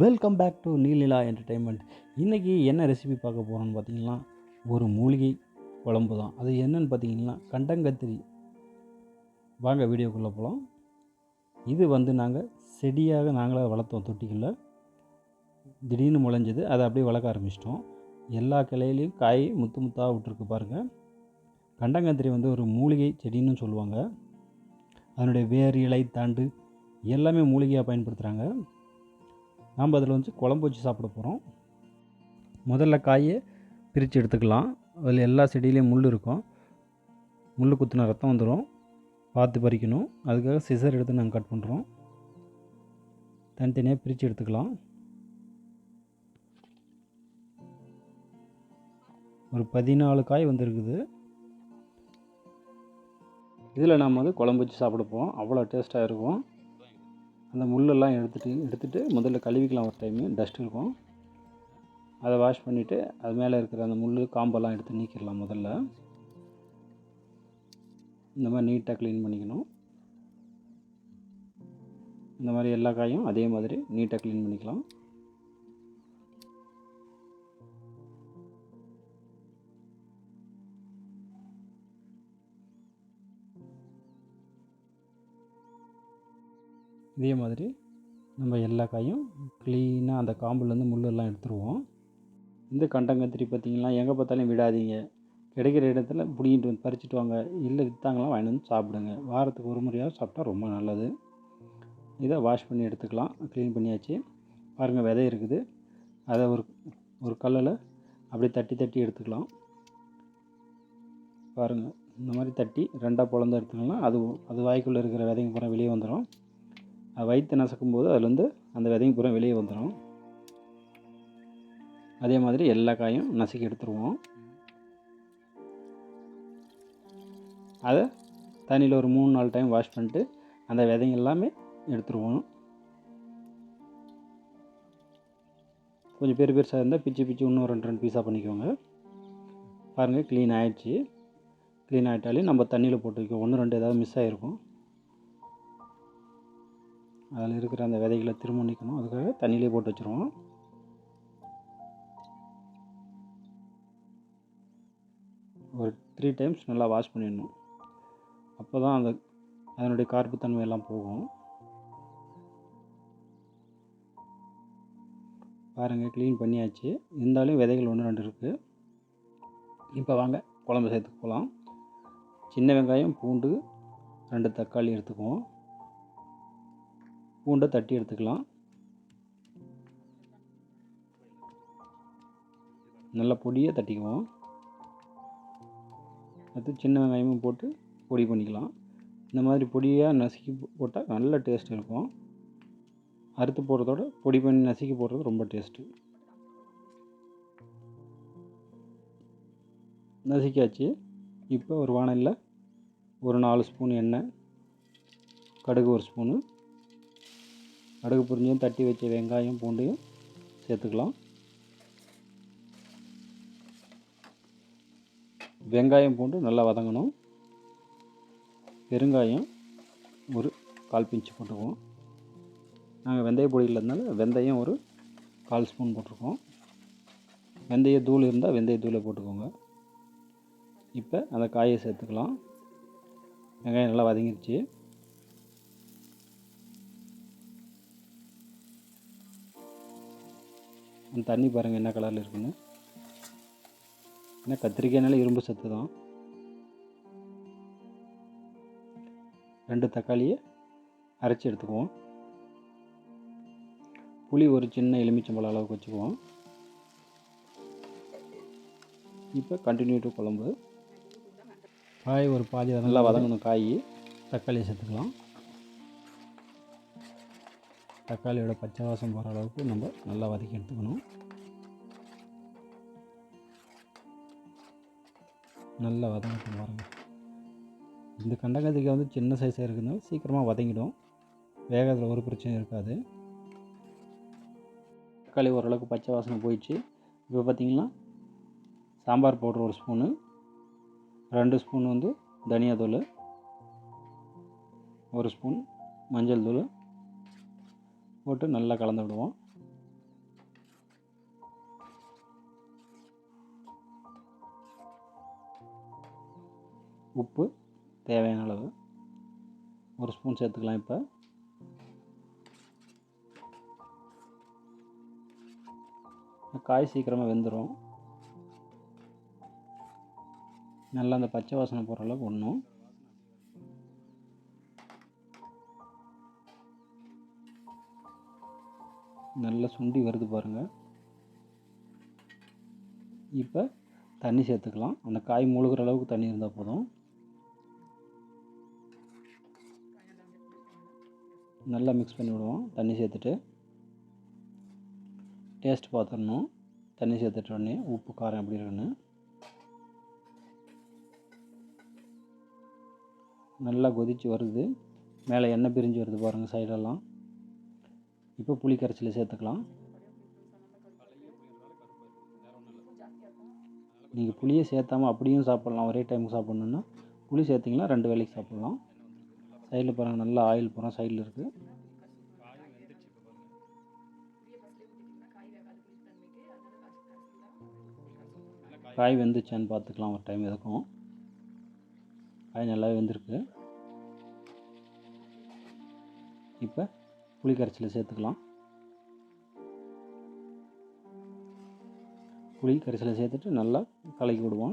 Welcome back to Neelila entertainment இன்றைக்கி என்ன recipe பார்க்க போகிறோம்னு பார்த்தீங்கன்னா ஒரு மூலிகை குழம்பு தான். அது என்னன்னு பார்த்தீங்கன்னா கண்டங்கத்திரி. வாங்க வீடியோக்குள்ளே போகலாம் இது வந்து நாங்கள் செடியாக நாங்களாக வளர்த்தோம் தொட்டிகளில். திடீர்னு முளைஞ்சது. அதை அப்படியே வளர்க்க ஆரம்பிச்சிட்டோம். எல்லா கிளையிலையும் காய் முத்து முத்தாக விட்டுருக்கு பாருங்கள் கண்டங்கத்திரி வந்து ஒரு மூலிகை செடின்னு சொல்லுவாங்க. அதனுடைய வேர் இலை தாண்டு எல்லாமே மூலிகையாக பயன்படுத்துகிறாங்க நாம் அதில் வந்து குழம்பு வச்சு சாப்பிட போகிறோம். முதல்ல காயை பிரித்து எடுத்துக்கலாம். அதில் எல்லா செடியிலையும் முள் இருக்கும். முள் குத்துன ரத்தம் வந்துடும். பார்த்து பறிக்கணும். அதுக்காக சிசர் எடுத்து நாங்கள் கட் பண்ணுறோம் தனித்தனியாக பிரித்து எடுத்துக்கலாம். ஒரு பதினாலு காய் வந்துருக்குது. இதில் நாம் வந்து குழம்பு வச்சு சாப்பிட அவ்வளோ டேஸ்ட்டாக இருக்கும். அந்த முள்ளெல்லாம் எடுத்துட்டு எடுத்துகிட்டு முதல்ல கழுவிக்கலாம் ஒரு டைமு டஸ்ட் இருக்கும். அதை வாஷ் பண்ணிவிட்டு அது மேலே இருக்கிற அந்த முள் காம்பெல்லாம் எடுத்து நீக்கிடலாம் முதல்ல. இந்த மாதிரி நீட்டாக க்ளீன் பண்ணிக்கணும். இந்த மாதிரி எல்லா காயும் அதே மாதிரி நீட்டாக க்ளீன் பண்ணிக்கலாம். இதே மாதிரி நம்ம எல்லா காயும் க்ளீனாக அந்த காம்புலேருந்து முள்ளெல்லாம் எடுத்துருவோம். இந்த கண்டங்கத்திரி பார்த்திங்கன்னா எங்கே பார்த்தாலும் விடாதீங்க. கிடைக்கிற இடத்துல பிடிங்கிட்டு வந்து பறிச்சுட்டு வாங்க. இல்லை விற்றாங்களாம் வாங்கிட்டு வந்து சாப்பிடுங்க. வாரத்துக்கு ஒரு முறையாக சாப்பிட்டா ரொம்ப நல்லது. இதை வாஷ் பண்ணி எடுத்துக்கலாம். க்ளீன் பண்ணியாச்சு. பாருங்கள் விதை இருக்குது. அதை ஒரு ஒரு கல்லில் அப்படியே தட்டி தட்டி எடுத்துக்கலாம். பாருங்கள் இந்த மாதிரி தட்டி ரெண்டாக பொழந்து எடுத்துக்கலாம் அது அது வாய்க்குள்ளே இருக்கிற விதைங்க பூரா வெளியே வந்துடும் அது வயிற்று நசுக்கும் போது அதுலேருந்து அந்த விதையும் பூரா வெளியே வந்துடும் அதே மாதிரி எல்லா காயும் நசுக்கி எடுத்துருவோம். அதை தண்ணியில் ஒரு மூணு நாலு டைம் வாஷ் பண்ணிட்டு அந்த விதைங்க எல்லாமே எடுத்துருவோம். கொஞ்சம் பெரிய பெருசாக இருந்தால் பிச்சு பிச்சு இன்னும் ரெண்டு ரெண்டு பீஸாக பண்ணிக்கோங்க பாருங்கள் க்ளீன் ஆகிடுச்சி க்ளீன் ஆகிட்டாலே நம்ம தண்ணியில் போட்டு வைக்கோம் ஒன்று ரெண்டு ஏதாவது மிஸ் ஆகிருக்கும் அதில் இருக்கிற அந்த விதைகளை திரும்ப நிற்கணும் அதுக்காக தண்ணியிலே போட்டு வச்சுருவோம். ஒரு த்ரீ டைம்ஸ் நல்லா வாஷ் பண்ணிடணும். அப்போ தான் அந்த அதனுடைய கார்புத்தன்மை எல்லாம் போகும். பாருங்கள் க்ளீன் பண்ணியாச்சு. இருந்தாலும் விதைகள் ஒன்று ரெண்டு இருக்குது இப்போ வாங்க குழம்பு சேர்த்துக்கு போகலாம். சின்ன வெங்காயம் பூண்டு ரெண்டு தக்காளி எடுத்துக்குவோம். பூண்டை தட்டி எடுத்துக்கலாம். நல்லா பொடியாக தட்டிக்குவோம். அடுத்து சின்ன வெங்காயமும் போட்டு பொடி பண்ணிக்கலாம். இந்த மாதிரி பொடியாக நசுக்கி போட்டால் நல்ல டேஸ்ட் இருக்கும். அறுத்து போடுறதோட பொடி பண்ணி நசுக்கி போடுறது ரொம்ப டேஸ்ட்டு நசுக்கியாச்சு. இப்போ ஒரு வானலில் ஒரு நாலு ஸ்பூன் எண்ணெய் கடுகு ஒரு ஸ்பூனு கடுகு புரிஞ்சும் தட்டி வச்ச வெங்காயம் பூண்டையும் சேர்த்துக்கலாம். வெங்காயம் பூண்டு நல்லா வதங்கணும். பெருங்காயம் ஒரு கால் பிஞ்சு போட்டுக்குவோம். நாங்கள் வெந்தய பொடி இல்லாதனால வெந்தயம் ஒரு கால் ஸ்பூன் போட்டிருக்கோம். வெந்தய தூள் இருந்தால் வெந்தய தூளை போட்டுக்கோங்க. இப்போ அந்த காயை சேர்த்துக்கலாம். வெங்காயம் நல்லா வதங்கிருச்சு. தண்ணி பாருங்கள் என்ன கலரில் இருக்குன்னு. ஏன்னா கத்திரிக்காய்னால இரும்பு சத்து தான். ரெண்டு தக்காளியை அரைச்சி எடுத்துக்குவோம். புளி ஒரு சின்ன எலுமிச்சம்பழம் அளவுக்கு வச்சுக்குவோம். இப்போ கண்டினியூ டு குழம்பு. காய் ஒரு பாதி நல்லா வதங்கணும். காய் தக்காளியை சேர்த்துக்கலாம். தக்காளியோட பச்சை வாசம் போகிற அளவுக்கு நம்ம நல்லா வதக்கி எடுத்துக்கணும். நல்லா வதங்கட்டும் பாருங்கள் இந்த கண்டங்கத்திரிக்காய் வந்து சின்ன சைஸாக இருக்கிறதுனால சீக்கிரமாக வதங்கிடும். வேகத்தில் ஒரு பிரச்சனையும் இருக்காது. தக்காளி ஓரளவுக்கு பச்சை வாசனை போயிடுச்சு. இப்போ பார்த்திங்கன்னா சாம்பார் பவுடர் ஒரு ஸ்பூனு ரெண்டு ஸ்பூன் வந்து தனியாத்தூள் ஒரு ஸ்பூன் மஞ்சள் தூள் போட்டு நல்லா கலந்து விடுவோம். உப்பு தேவையான அளவு. ஒரு ஸ்பூன் சேர்த்துக்கலாம் இப்போ. காய் சீக்கிரமாக வெந்துடும் நல்லா அந்த பச்சை வாசனை போகிற அளவுக்கு ஒன்றும் நல்லா சுண்டி வருது பாருங்கள் இப்போ தண்ணி சேர்த்துக்கலாம். அந்த காய் முழுகிற அளவுக்கு தண்ணி இருந்தால் போதும். நல்லா மிக்ஸ் பண்ணி விடுவோம். தண்ணி சேர்த்துட்டு. டேஸ்ட் பார்த்துடணும் தண்ணி சேர்த்துட்டோடனே உப்பு காரம் எப்படி இருக்குன்னு. நல்லா கொதித்து வருது. மேலே எண்ணெய் பிரிஞ்சு வருது பாருங்கள் சைடெல்லாம் இப்போ புளி கரைச்சலை சேர்த்துக்கலாம். நீங்கள் புளியை சேர்த்தாமல் அப்படியும் சாப்பிட்லாம். ஒரே டைமுக்கு சாப்பிட்ணுன்னா புளி சேர்த்திங்கன்னா ரெண்டு வேலைக்கு சாப்பிட்லாம். சைடில் பாருங்கள் நல்லா ஆயில் போகிறோம் சைடில் இருக்குது காய் வெந்துச்சான்னு பார்த்துக்கலாம். ஒரு டைம் எதுக்கும் காய் நல்லாவே வெந்திருக்கு. இப்போ புளி கரைச்சலை சேர்த்துக்கலாம். புளி கரைசலை சேர்த்துட்டு நல்லா கலக்கி விடுவோம்.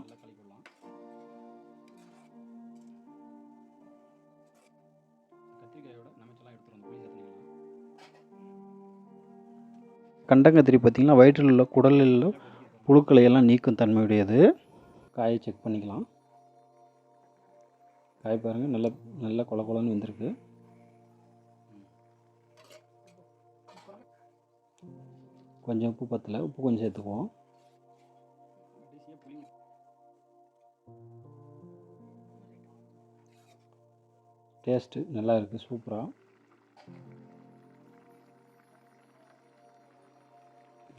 கண்டங்கத்திரி பார்த்திங்கன்னா வயிற்றில் உள்ள குடலில் உள்ள புழுக்களை எல்லாம் நீக்கும் தன்மையுடையது. காயை செக் பண்ணிக்கலாம். காய் பாருங்கள் நல்லா நல்லா கொல கொலன்னு வந்திருக்கு. கொஞ்சம் உப்பு பத்தலை உப்பு கொஞ்சம் சேர்த்துக்குவோம். டேஸ்ட்டு நல்லா இருக்குது சூப்பராக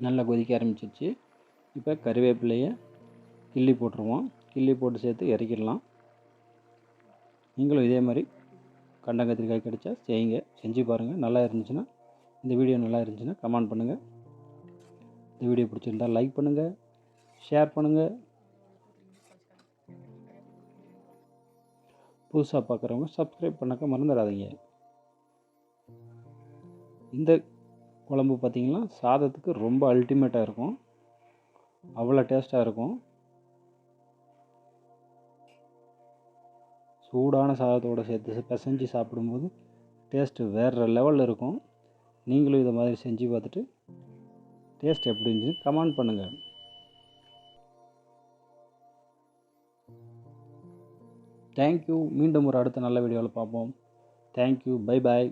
நல்லா கொதிக்க ஆரம்பிச்சிச்சு இப்போ கறிவேப்பிலையை கிள்ளி போட்டுருவோம். கிள்ளி போட்டு சேர்த்து இறக்கிடலாம். நீங்களும் இதே மாதிரி கண்டங்கத்திரிக்காய் கிடைச்சா செய்யுங்க. செஞ்சு பாருங்கள் நல்லா இருந்துச்சுன்னா இந்த வீடியோ நல்லா இருந்துச்சுன்னா கமெண்ட் பண்ணுங்கள் இந்த வீடியோ பிடிச்சிருந்தா லைக் பண்ணுங்கள் ஷேர் பண்ணுங்கள் புதுசாக பார்க்குறவங்க சப்ஸ்கிரைப் பண்ணக்க மறந்துடாதீங்க. இந்த குழம்பு பார்த்திங்கன்னா சாதத்துக்கு ரொம்ப அல்டிமேட்டாக இருக்கும். அவ்வளோ டேஸ்ட்டாக இருக்கும். சூடான சாதத்தோடு சேர்த்து பிசைஞ்சு சாப்பிடும்போது டேஸ்ட்டு வேறு லெவலில் இருக்கும். நீங்களும் இதை மாதிரி செஞ்சு பார்த்துட்டு டேஸ்ட் எப்படி இருந்துச்சு? கமெண்ட் பண்ணுங்கள் தேங்க்யூ மீண்டும் ஒரு அடுத்த நல்ல வீடியோவில் பார்ப்போம். Thank you bye bye